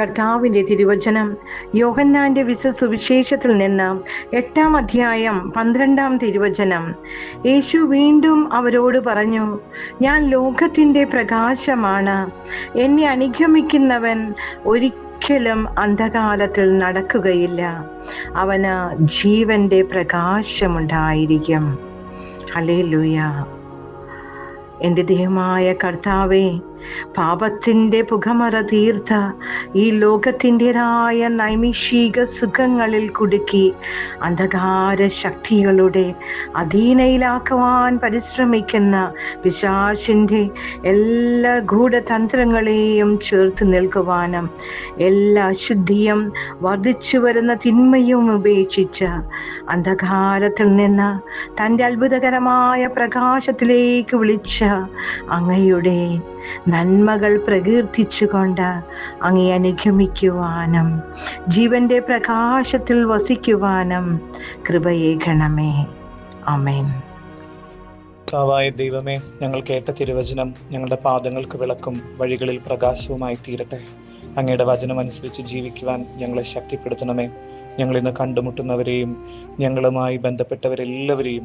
കർത്താവിന്റെ തിരുവചനം യോഹന്നാന്റെ വിശ സുവിശേഷത്തിൽ നിന്ന് എട്ടാം അധ്യായം പന്ത്രണ്ടാം തിരുവചനം. യേശു വീണ്ടും അവരോട് പറഞ്ഞു ഞാൻ ലോകത്തിന്റെ പ്രകാശമാണ്. എന്നെ അനുഗമിക്കുന്നവൻ ഒരിക്കലും അന്ധകാലത്തിൽ നടക്കുകയില്ല. അവന് ജീവന്റെ പ്രകാശമുണ്ടായിരിക്കും. ഹല്ലേലൂയ. എന്റെ ദേഹമായ കർത്താവേ പാപത്തിന്റെ പുകമറ തീർത്ത ഈ ലോകത്തിന്റെതായ നൈമിഷിക സുഖങ്ങളിൽ കുടുക്കി അന്ധകാര ശക്തികളുടെ അധീനയിലാക്കുവാൻ പരിശ്രമിക്കുന്ന പിശാശിന്റെ എല്ലാ ഗൂഢതന്ത്രങ്ങളെയും ചേർത്ത് നിൽക്കുവാനും എല്ലാ അശുദ്ധിയും വർദ്ധിച്ചു വരുന്ന തിന്മയും ഉപേക്ഷിച്ച് അന്ധകാരത്തിൽ നിന്ന് തന്റെ അത്ഭുതകരമായ പ്രകാശത്തിലേക്ക് വിളിച്ച അങ്ങയുടെ നന്മകൾ പ്രകീർത്തിച്ചുകൊണ്ട് അങ്ങേ അനുഗമിക്കുവാനും ജീവന്റെ പ്രകാശത്തിൽ വസിക്കുവാനും കൃപയേകണമേ അമേൻ കർത്താവായ ദൈവമേ ഞങ്ങൾ കേട്ട തിരുവചനം ഞങ്ങളുടെ പാദങ്ങൾക്ക് വിളക്കും വഴികളിൽ പ്രകാശവുമായി തീരട്ടെ. അങ്ങയുടെ വചനം അനുസരിച്ച് ജീവിക്കുവാൻ ഞങ്ങളെ ശക്തിപ്പെടുത്തണമേ. ഞങ്ങൾ ഇന്ന് കണ്ടുമുട്ടുന്നവരെയും ഞങ്ങളുമായി ബന്ധപ്പെട്ടവരെല്ലാവരെയും